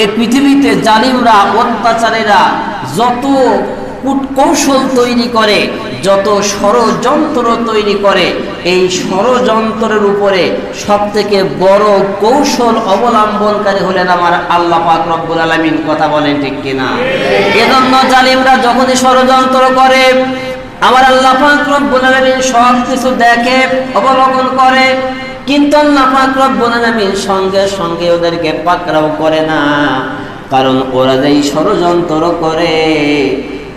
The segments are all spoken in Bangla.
এই পৃথিবীতে জালিমরা, অত্যাচারীরা যত কূটকৌশল তৈরি করে, যত ষড়যন্ত্র তৈরি করে, এই ষড়যন্ত্রের উপরে সব থেকে বড় কৌশল অবলম্বনকারী হলেন আমার আল্লাহ পাক রব্বুল আলমিন। কথা বলেন ঠিক কিনা? এজন্য জালিমরা যখনই ষড়যন্ত্র করে, আমার আল্লাহ পাক রব্বুল আলামিন সব কিছু দেখে, অবলোকন করে কিন্তু আল্লাহ পাক সঙ্গে সঙ্গে ওদেরকে পাকড়াও করে না। কারণ ওরা যেই ষড়যন্ত্র করে,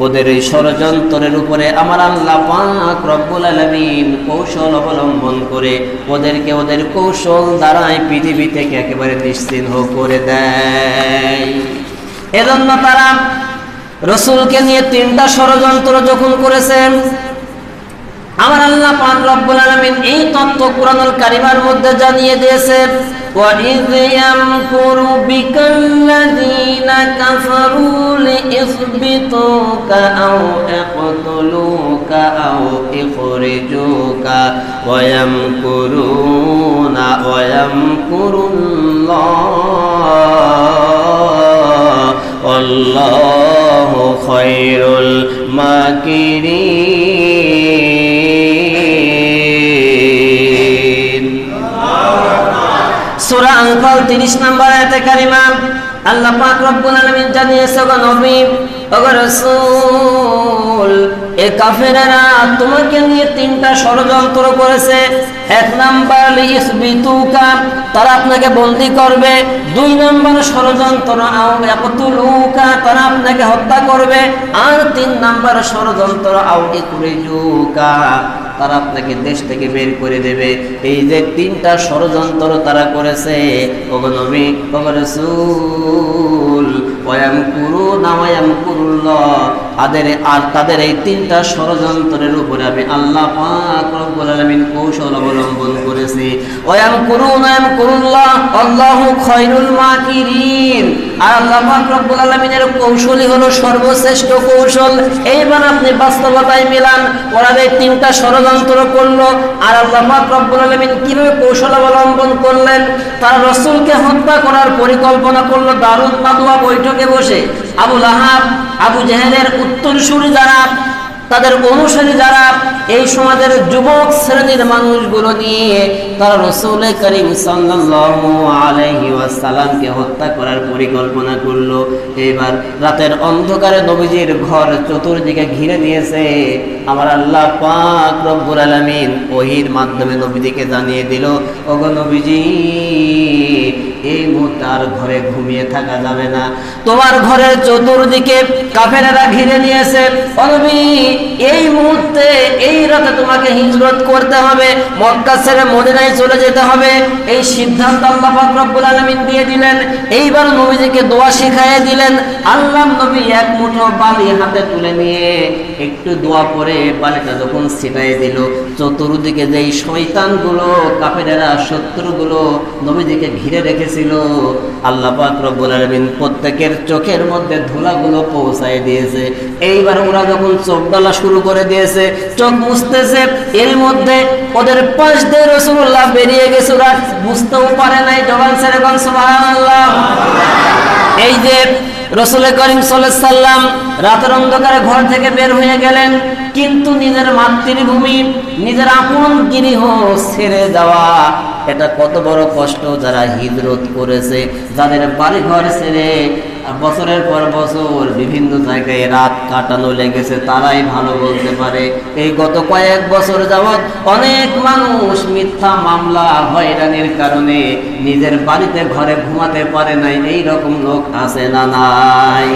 ওদের এই ষড়যন্ত্রের উপরে আমার আল্লাহ পাক রব্বুল আলামিন কৌশল অবলম্বন করে ওদেরকে ওদের কৌশল দ্বারাই পৃথিবী থেকে একেবারে নিশ্চিহ্ন করে দেয়। এজন্য তারা রসুলকে নিয়ে তিনটা ষড়যন্ত্র যখন করেছেন আমার আল্লাহ পাক রব্বুল আলামিন এই তত্ত্ব কুরআনুল কারিমার মধ্যে জানিয়ে দিয়েছেন وَإِذْ يَمْكُرُ بِكَ الَّذِينَ كَفَرُوا لِيُثْبِتُوكَ أَوْ يَقْتُلُوكَ أَوْ يُخْرِجُوكَ وَيَمْكُرُونَ وَيَمْكُرُ اللَّهُ والله خير الماكرين সূরা আনফাল 30 নম্বর আয়াতে কারিমা আল্লাহ পাক রব্বুল আলামিন জানিয়েছে গো নবী, ওগো রাসূল তিনটা ষড়যন্ত্র করেছে। এক তারা আপনাকে বন্দি করবে। দুই নম্বর, ষড়যন্ত্র তারা আপনাকে হত্যা করবে। আর তিন নাম্বার, ষড়যন্ত্র ইকুরিজুকা তারা আপনাকে দেশ থেকে বের করে দেবে। এই যে তিনটা ষড়যন্ত্র তারা করেছে, ওগো নবী তাদের আর তাদের এই তিনটা ষড়যন্ত্রের উপরে আমি আল্লাহ আলমিন কৌশল অবলম্বন করেছি। ওয়াম করুন আল্লাহ খায়রুল মাকিরিন। আর আল্লাহ রব্বুল আলামিনের কৌশলই হলো সর্বশ্রেষ্ঠ কৌশল। এইবার আপনি বাস্তবতায় মিলান, ওরা এই তিনটা ষড়যন্ত্র করল, আর আল্লাহ রব্বুল আলামিন কীভাবে কৌশল অবলম্বন করলেন, তারা রসুলকে হত্যা করার পরিকল্পনা করল দারুদ মাদুয়া বৈঠকে বসে। আবু লাহাব, আবু জেহেলের উত্তরসূরি যারা তাদের অনুসারী যারা এই সমাজের যুবক শ্রেণির মানুষগুলো নিয়ে তারা রসুল করিম ওয়াসাল্লামকে হত্যা করার পরিকল্পনা করল। এবার রাতের অন্ধকারে নবীজির ঘর চতুর্দিকে ঘিরে নিয়েছে আমার আল্লাহ পাক রব্বুল আলামিন ওহির মাধ্যমে নবীজিকে জানিয়ে দিল, ওগো নবীজি এই মুহূর্তে আর ঘরে ঘুমিয়ে থাকা যাবে না। তোমার ঘরের চতুর্দিকে কাফেরেরা ঘিরে নিয়েছে। অনবী, এই মুহূর্তে এই রাতে তোমাকে হিজরত করতে হবে। মক্কা ছেড়ে মদিনায় চলে যেতে হবে। এই সিদ্ধান্ত আল্লাহ আলামিন দিয়ে দিলেন। এইবার নবীজিকে দোয়া শিখাইয়ে দিলেন। আল্লাহ নবী এক মুঠো বালি হাতে তুলে নিয়ে একটু দোয়া পরে বালিটা যখন ছিটাই দিল, চতুর্দিকে যেই শয়তানগুলো, কাফেরেরা, শত্রুগুলো নবীজিকে ঘিরে রেখেছিল আল্লাহ রব্বুল আলামিন প্রত্যেকের চোখের মধ্যে ধুলাগুলো পৌঁছায় দিয়েছে। এইবার ওরা যখন চোখ ডালা শুরু করে দিয়েছে, চোখ মুছতেছে, এর মধ্যে ওদের পাশ দিয়ে রসুল্লাহ বেরিয়ে গেছে ওরা। বুঝতেও পারে নাই, জবান সেরকম সুবহানাল্লাহ। এই যে রসুল করিম সাল্লাম রাতের অন্ধকারে ঘর থেকে বের হয়ে গেলেন, কিন্তু নিজের মাতৃভূমি, নিজের আপন গৃহ ছেড়ে যাওয়া এটা কত বড় কষ্ট যারা হিজরত করেছে, যাদের বাড়ি ঘর ছেড়ে বছরের পর বছর বিভিন্ন জায়গায় রাত কাটানো লেগেছে, তারাই ভালো বলতে পারে। এই গত কয়েক বছর যাবৎ অনেক মানুষ মিথ্যা মামলা, হয়রানির কারণে নিজের বাড়িতে ঘরে ঘুমাতে পারে নাই এই রকম লোক আছে না নাই?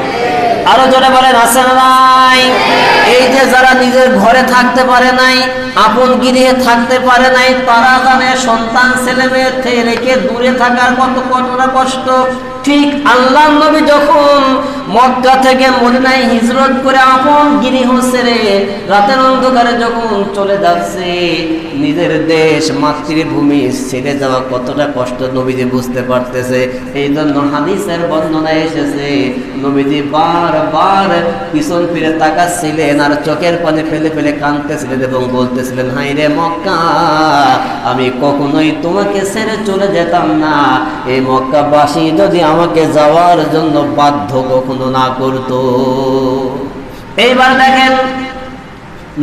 আরও জোরে বলেন, আছে না নাই? এই যে যারা নিজের ঘরে থাকতে পারে নাই আপন গৃহে থাকতে পারে নাই, তারা জানে সন্তান ছেলে মেয়ে রেখে দূরে থাকার কত কতটা কষ্ট। ঠিক আল্লাহ নবী যখন মক্কা থেকে মদিনায় হিজরত করে আপন গিরিহ ছেড়ে রাতের অন্ধকারে যখন চলে যাচ্ছে, নিজের দেশ, মাতৃভূমি ছেড়ে যাওয়া কতটা কষ্ট নবীজি বুঝতে পারতেছে। এই জন্য হাদিসের বর্ণনা এসেছে, নবীজি বারবার পিছন ফিরে তাকাচ্ছিলেন আর চোখের পানে ফেলে ফেলে কাঁদতেছিলেন এবং বলতেছিলেন হাই রে মক্কা, আমি কখনোই তোমাকে ছেড়ে চলে যেতাম না। এই মক্কাবাসী যদি আমাকে যাওয়ার জন্য বাধ্য কখনো না করতো। এইবার দেখেন,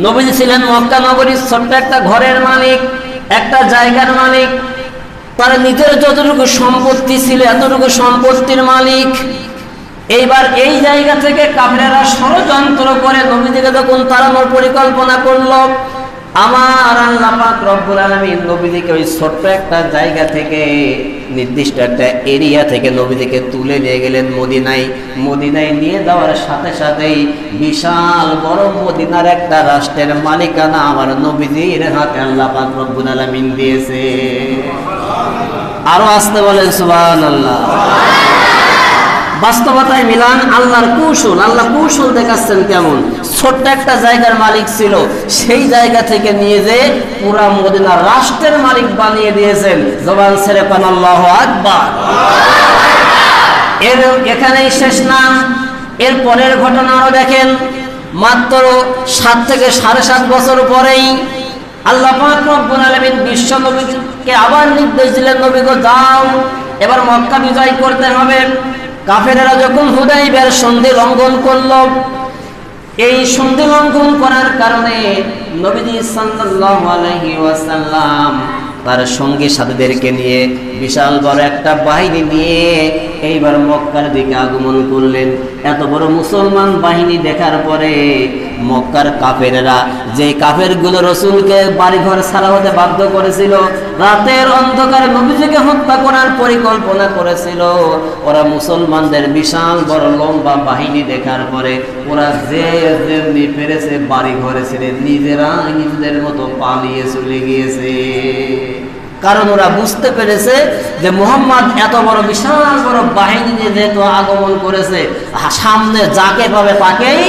নবীজি ছিলেন মক্কা নগরীর ছোট্ট একটা ঘরের মালিক, একটা জায়গার মালিক। তার নিজের যতটুকু সম্পত্তি ছিল, এতটুকু সম্পত্তির মালিক। এইবার এই জায়গা থেকে কাফেরা ষড়যন্ত্র করে নবীজিকে যখন তাড়ানোর পরিকল্পনা করল আমার আল্লাহ পাক রব্বুল আলামিন নবীজিকে ওই ছোট্ট একটা জায়গা থেকে, নির্দিষ্ট একটা এরিয়া থেকে নবীজিকে তুলে নিয়ে গেলেন মদিনায়। মদিনায় নিয়ে যাওয়ার সাথে সাথেই বিশাল বড় মদিনার একটা রাষ্ট্রের মালিকানা আমার নবীজির হাতে আল্লাহ পাক রব্বুল আলামিন দিয়েছে। আরও আসতে বলেন, সুবহানাল্লাহ। বাস্তবতায় মিলান, আল্লাহর কৌশল, আল্লাহ কৌশল দেখাচ্ছেন কেমন? ছোট্ট একটা জায়গার মালিক ছিল। সেই জায়গা থেকে নিয়ে যে পুরা মদিনা রাষ্ট্রের মালিক বানিয়ে দিয়েছেন। জবান ছেড়ে পান আল্লাহ আকবার। এর এখানেই শেষ না। এর পরের ঘটনা আরও দেখেন। মাত্র সাত থেকে সাড়ে সাত বছর পরেই আল্লাহ রব্বুল আলামিন বিশ্ব নবীকে আবার নির্দেশ দিলেন, নবী গো, যাও। এবার মক্কা বিজয় করতে হবে। কাফেরেরা যখন হুদাইবের সন্ধি লঙ্ঘন করল এই সন্দেহ লঙ্ঘন করার কারণে নবীজি সাল্লাল্লাহু আলাইহি ওয়াসাল্লাম তার সঙ্গী সাথীদেরকে নিয়ে বিশাল বড় একটা বাহিনী নিয়ে এইবার মক্কার দিকে আগমন করলেন। এত বড় মুসলমান বাহিনী দেখার পরে মক্কার কাফেরেরা যে কাফেরগুলো রসুলকে বাড়িঘর ছাড়া হতে বাধ্য করেছিল, রাতের অন্ধকারে নবীজিকে হত্যা করার পরিকল্পনা করেছিল, ওরা মুসলমানদের বিশাল বড় লম্বা বাহিনী দেখার পরে ওরা যে যেমনি পেরেছে বাড়ি ঘরে ছেড়ে নিজেরা নিজেদের মতো পালিয়ে চলে গিয়েছে। কারণ ওরা বুঝতে পেরেছে যে মোহাম্মদ এত বড় বিশাল বড় বাহিনী নিয়ে যেহেতু আগমন করেছে সামনে যাকে পাবে তাকেই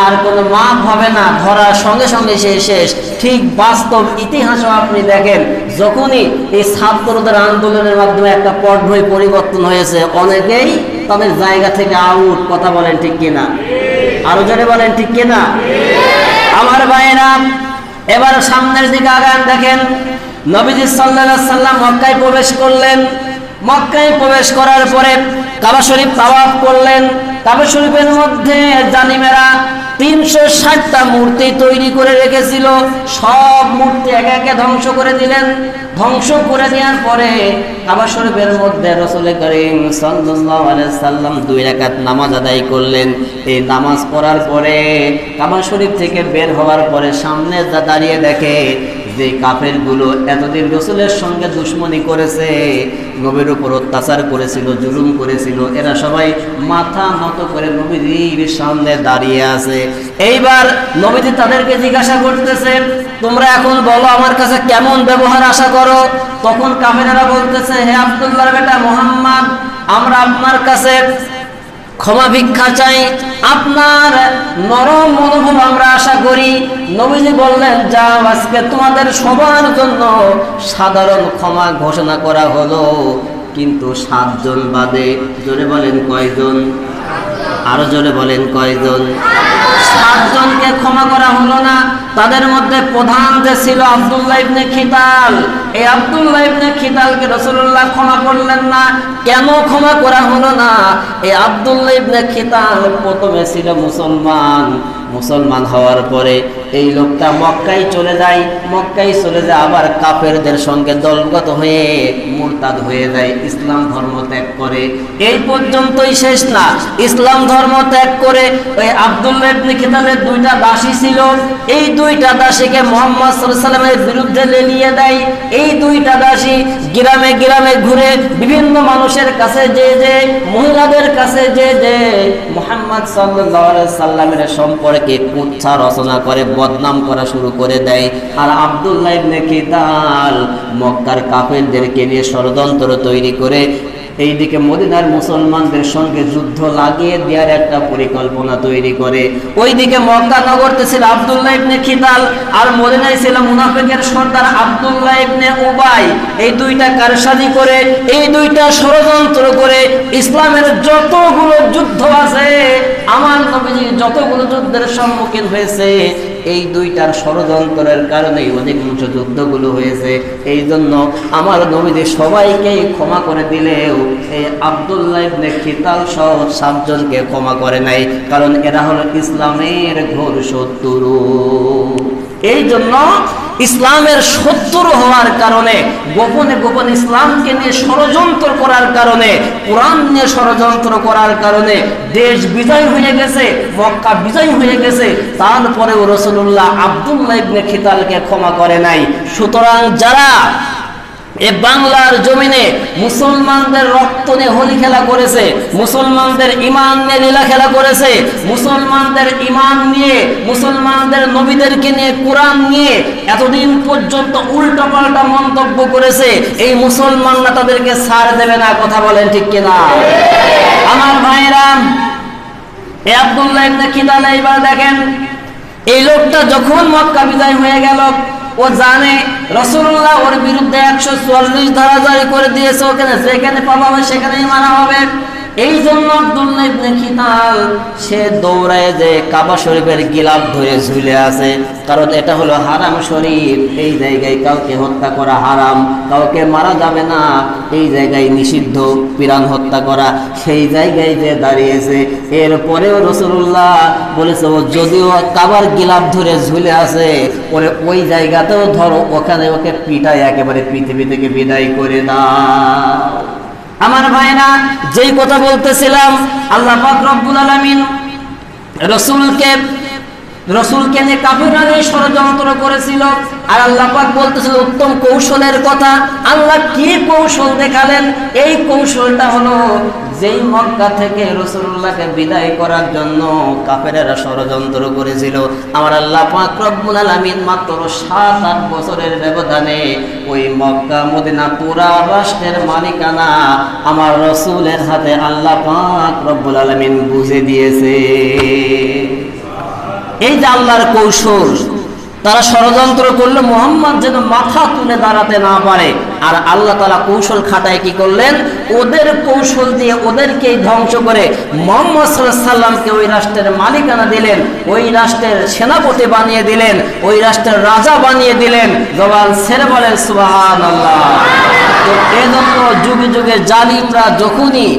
আর কোনো মাপ হবে না, ধরার সঙ্গে সঙ্গে সে শেষ। ঠিক বাস্তব ইতিহাসও আপনি দেখেন, যখনই এই ছাত্রদের আন্দোলনের মাধ্যমে একটা পটভূমি পরিবর্তন হয়েছে, অনেকেই তাদের জায়গা থেকে আউট কথা বলেন ঠিক কিনা? আরও জোরে বলেন ঠিক কিনা? আমার ভাইয়েরা, এবার সামনের দিকে আগান দেখেন নবীজি আলাইহি সাল্লাম মক্কায় প্রবেশ করলেন। মক্কায় প্রবেশ করার পরে কাবা শরীফ তাওয়াফ করলেন। কাবা শরীফের মধ্যে জানিমেরা তিনশো ষাটটা মূর্তি তৈরি করে রেখেছিল। সব মূর্তি একে একে ধ্বংস করে দিলেন। ধ্বংস করে দেওয়ার পরে কাবা শরীফের মধ্যে রসুল করিম সাল্লাম দুই রাকাত নামাজ আদায় করলেন। এই নামাজ পড়ার পরে কাবা শরীফ থেকে বের হওয়ার পরে সামনে দাঁড়িয়ে দেখে যে কাফেরগুলো এতদিন রসুলের সঙ্গে দুশ্মনী করেছে, নবীর উপর অত্যাচার করেছিল, জুলুম করেছিল, এরা সবাই মাথা নত করে নবীজির সামনে দাঁড়িয়ে আছে। এইবার নবীজি তাদেরকে জিজ্ঞাসা করতেছে, তোমরা এখন বলো আমার কাছে কেমন ব্যবহার আশা করো? তখন কাফেরেরা বলতেছে, হে আব্দুল্লাহর বেটা মোহাম্মদ, আমরা আপনার কাছে ক্ষমা ভিক্ষা চাই। আপনার নরম মনোভাব আমরা আশা করি। নবীজি বললেন, যাও, আজকে তোমাদের সবার জন্য সাধারণ ক্ষমা ঘোষণা করা হলো। কিন্তু সাতজন বাদে জোরে বলেন কয়জন? আরও জোরে বলেন কয়জন? সাতজনকে ক্ষমা করা হলো না। তাদের মধ্যে প্রধান যে ছিল আব্দুল্লাহ ইবনে খিতাল। এই আব্দুল্লাহ ইবনে খিতালকে ক্ষমা করলেন না। কেন ক্ষমা করা হলো না? এই আব্দুল্লাহ ইবনে খিতাল প্রথমে ছিল মুসলমান। মুসলমান হওয়ার পরে এই লোকটা মক্কায় চলে যায়। মক্কায় চলে যায় আবার কাফেরদের সঙ্গে দলগত হয়ে মুরতাদ হয়ে যায়, ইসলাম ধর্ম ত্যাগ করে। এই পর্যন্তই শেষ না। ইসলাম ধর্ম ত্যাগ করে ওই আব্দুল্লাহ ইবনে খিতালের দুইটা দাসী ছিল। এই দুইটা দাসীকে মোহাম্মদ সাল্লামের বিরুদ্ধে লেলিয়ে দেয়। এই দুইটা দাসী গ্রামে গ্রামে ঘুরে বিভিন্ন মানুষের কাছে যে যে, মহিলাদের কাছে যে যে মোহাম্মদ সাল্লামের সম্পর্কে কুচ্ছা রচনা করে, বদনাম করা শুরু করে দেয়। আর আব্দুল্লাহ ইবনে মক্কার কাফেরদেরকে নিয়ে ষড়যন্ত্র তৈরি করে এইদিকে মদিনার মুসলমানদের সঙ্গে যুদ্ধ লাগিয়ে দেওয়ার একটা পরিকল্পনা তৈরি করে। ওইদিকে মক্কা নগরতে ছিল আব্দুল্লাহ ইবনে খিতাল, আর মদিনায় ছিল মুনাফিকের সর্দার আব্দুল্লাহ ইবনে উবাই। এই দুইটা কারসাজি করে, এই দুইটা ষড়যন্ত্র করে ইসলামের যতগুলো যুদ্ধ আছে, আমার নবীজি যতগুলো যুদ্ধের সম্মুখীন হয়েছে এই দুইটার ষড়যন্ত্রের কারণেই অধিকাংশ যুদ্ধগুলো হয়েছে। এই জন্য আমার নবীদের সবাইকে ক্ষমা করে দিলেও এই আবদুল্লাহ ইবনে খিতাল সহ সাতজনকে ক্ষমা করে নাই, কারণ এরা হলো ইসলামের ঘোর শত্রু। এই জন্য ইসলামের শত্রু হওয়ার কারণে, গোপনে গোপনে ইসলামকে নিয়ে ষড়যন্ত্র করার কারণে, কোরআন নিয়ে ষড়যন্ত্র করার কারণে দেশ বিজয় হয়ে গেছে, মক্কা বিজয় হয়ে গেছে। তারপরেও রসুল্লাহ আবদুল্লাহ ইবনে খিতালকে ক্ষমা করে নাই। সুতরাং যারা এ বাংলার জমিনে মুসলমানদের রক্ত নিয়ে হোলি খেলা করেছে, মুসলমানদের ইমান নিয়ে লীলা খেলা করেছে, মুসলমানদের ইমান নিয়ে, মুসলমানদের নবীদেরকে নিয়ে কোরআন নিয়ে এতদিন পর্যন্ত উল্টা পাল্টা মন্তব্য করেছে, এই মুসলমানরা তাদেরকে ছাড় দেবে না, কথা বলেন ঠিক কিনা? আমার ভাইরা, এ আব্দুল্লাহ কিদালা এবার দেখেন, এই লোকটা যখন মক্কা বিদায় হয়ে গেল ও জানে রসুল্লাহ ওর বিরুদ্ধে একশো চুয়াল্লিশ ধারা জারি করে দিয়েছে ওখানে, যেখানে পাওয়া হবে সেখানেই মানা হবে। এই জন্য সে দৌড়ায় যে কাবা শরীফের গিলাপ ধরে ঝুলে আছে। কারণ এটা হলো হারাম শরীফ। এই জায়গায় কাউকে হত্যা করা হারাম, কাউকে মারা যাবে না। এই জায়গায় নিষিদ্ধ পিরান হত্যা করা। সেই জায়গায় যে দাঁড়িয়েছে এরপরেও রসুল্লাহ বলেছে, ও যদিও কাবার গিলাপ ধরে ঝুলে আছে ওরে ওই জায়গাতেও ধরো, ওখানে ওকে পিটায়, একেবারে পৃথিবী থেকে বিদায় করে দাও। আমার ভাইরা, যেই কথা বলতেছিলাম, আল্লাহ পাক রব্বুল আলামিন রসুলকে রসুলকে নিয়ে কাফিররা ষড়যন্ত্র করেছিল, আর আল্লাহ পাক বলতেছিল উত্তম কৌশলের কথা আল্লাহ কি কৌশল দেখালেন? এই কৌশলটা হলো যেই মক্কা থেকে রসুল্লাহকে বিদায় করার জন্য কাফেরেরা ষড়যন্ত্র করেছিল, আমার আল্লাহ পাক রব্বুল আলামিন মাত্র সাত, আট বছরের ব্যবধানে ওই মক্কা মদিনা পুরা রাষ্ট্রের মালিকানা আমার রসুলের হাতে আল্লাহ পাক রব্বুল আলামিন বুঝে দিয়েছে। এই যে আল্লাহর কৌশল তারা ষড়যন্ত্র করলে মোহাম্মদ যেন মাথা তুলে দাঁড়াতে না পারে। আর আল্লাহ তালা কৌশল খাতায় কি করলেন? ওদের কৌশল দিয়ে ওদেরকেই ধ্বংস করে মোহাম্মদ সাল্লামকে ওই রাষ্ট্রের মালিকানা দিলেন, ওই রাষ্ট্রের সেনাপতি বানিয়ে দিলেন, ওই রাষ্ট্রের রাজা বানিয়ে দিলেন। ছেড়ে বলেন সুবাহান আল্লাহ তো এজন্য যুগে যুগে জালিমরা যখনই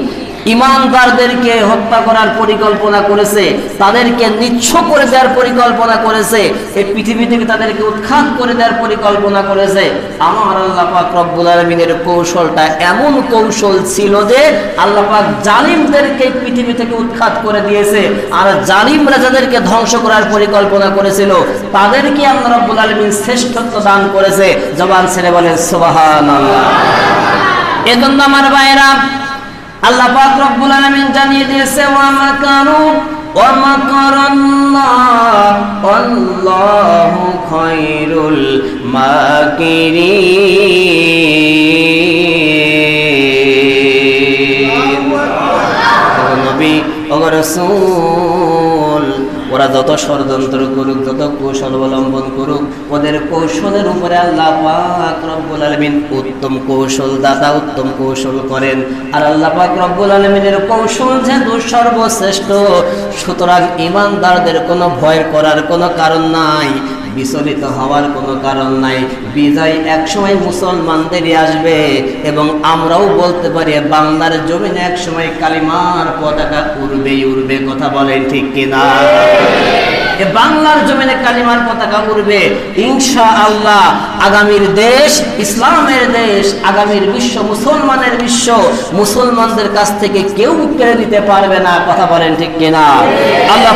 ইমানদারদেরকে হত্যা করার পরিকল্পনা করেছে, তাদেরকে নিচ্ছ করে দেওয়ার পরিকল্পনা করেছে এই পৃথিবী থেকে তাদেরকে উৎখাত করে দেওয়ার পরিকল্পনা করেছে। আমার আল্লাহ পাক রব্বুল আলমিনের কৌশলটা এমন কৌশল ছিল যে আল্লাহ পাক জালিমদেরকে পৃথিবী থেকে উৎখাত করে দিয়েছে, আর জালিমরা যাদেরকে ধ্বংস করার পরিকল্পনা করেছিল, তাদেরকে আল্লাহ রব্বুল আলমিন শ্রেষ্ঠত্ব দান করেছে। জবান ছেড়ে বলেন সুবাহান এজন্য আমার ভাইরা আল্লাহ পাক রব্বুল আলামিন জানিয়ে দিয়েছে ওয়া মাকারু ওয়া মাকারাল্লাহ আল্লাহু খায়রুল মাকিরিন। নবী ও রাসূল ওরা যত ষড়যন্ত্র করুক, যত কৌশল অবলম্বন করুক, ওদের কৌশলের উপরে আল্লাহ পাক আলমিন উত্তম কৌশল দাতা উত্তম কৌশল করেন। আর আল্লাহ পাক আলমিনের কৌশল যেহেতু সর্বশ্রেষ্ঠ, সুতরাং ইমানদারদের কোনো ভয় করার কোনো কারণ নাই। বিচলিত হওয়ার কোনো কারণ নাই। বিজয় একসময় মুসলমানদেরই আসবে এবং আমরাও বলতে পারি বাংলার জমিনে একসময় কালিমার পতাকা উড়বেই উড়বে, কথা বলেন ঠিক কিনা? বাংলার জমিনে কালিমার পতাকা উড়বে। ইনশা আল্লাহ আগামীর দেশ, ইসলামের দেশ, আগামীর বিশ্ব, মুসলমানের বিশ্ব, মুসলমানদের কাছ থেকে কেউ কেড়ে নিতে পারবে না, কথা বলেন ঠিক কিনা? আল্লাহ